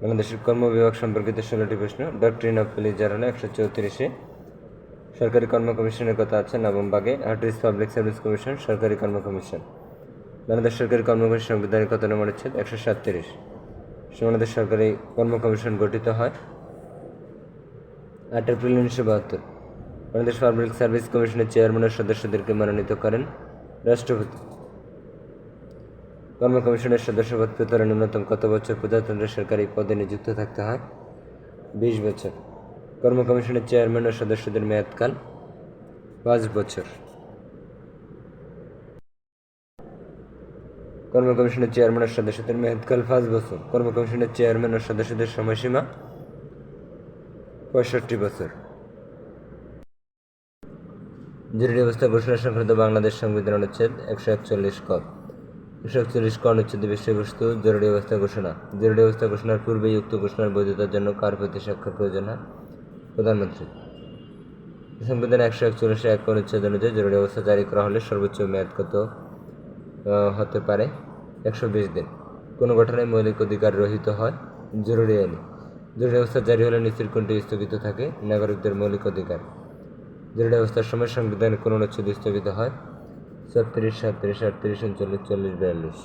বাংলাদেশের কর্ম বিভাগ সম্পর্কিত ষোলোটি প্রশ্ন ডক্টরিন অফ পুলিশ একশো চৌত্রিশে। সরকারি কর্ম কমিশনের কথা আছে, নবম ভাগে আর্টিস পাবলিক সার্ভিস কমিশন সরকারি কর্ম কমিশন। বাংলাদেশ সরকারি কর্ম কমিশন সংবিধানের কত নম্বর হচ্ছে? একশো সাতত্রিশ। বাংলাদেশ সরকারি কর্ম কমিশন গঠিত হয় আট এপ্রিল উনিশশো বাহাত্তর। বাংলাদেশ পাবলিক সার্ভিস কমিশনের চেয়ারম্যানের সদস্যদেরকে মনোনীত করেন রাষ্ট্রপতি। কর্ম কমিশনের সদস্য সদস্যপদ পেতে ন্যূনতম কত বছর প্রজাতন্ত্রের সরকারি পদে নিযুক্ত থাকতে হয়? বিশ বছর। কর্ম কমিশনের চেয়ারম্যান ও সদস্যদের মেয়াদকাল পাঁচ বছর। কর্ম কমিশনের চেয়ারম্যান ও সদস্যদের মেয়াদকাল পাঁচ বছর। কর্ম কমিশনের চেয়ারম্যান ও সদস্যদের সময়সীমা পঁয়ষট্টি বছর। জরুরি অবস্থা ঘোষণা সংক্রান্ত বাংলাদেশ সংবিধান অনুচ্ছেদ একশো একচল্লিশ ক একশো একচল্লিশ ক অনুচ্ছেদ বিষয়বস্তু, জরুরি অবস্থা ঘোষণা। জরুরি অবস্থা ঘোষণার পূর্বেই উক্ত ঘোষণার বৈধতার জন্য কার প্রতি স্বাক্ষর প্রয়োজন হয়। প্রধানমন্ত্রী, সংবিধান একশো একচল্লিশে এক অনুচ্ছেদ অনুযায়ী জরুরি অবস্থা জারি করা হলে সর্বোচ্চ মেয়াদ কত? হতে পারে একশো বিশ দিন। কোনো ঘটনায় মৌলিক অধিকার রহিত হয়? জরুরি আইনে। জরুরি অবস্থা জারি হলে নিচের কোনটি স্থগিত থাকে? নাগরিকদের মৌলিক অধিকার। জরুরি অবস্থার সময় সংবিধানের কোন অনুচ্ছেদ স্থগিত হয়? ছত্রিশ সাতত্রিশ আটত্রিশ উনচল্লিশ চল্লিশ বিয়াল্লিশ।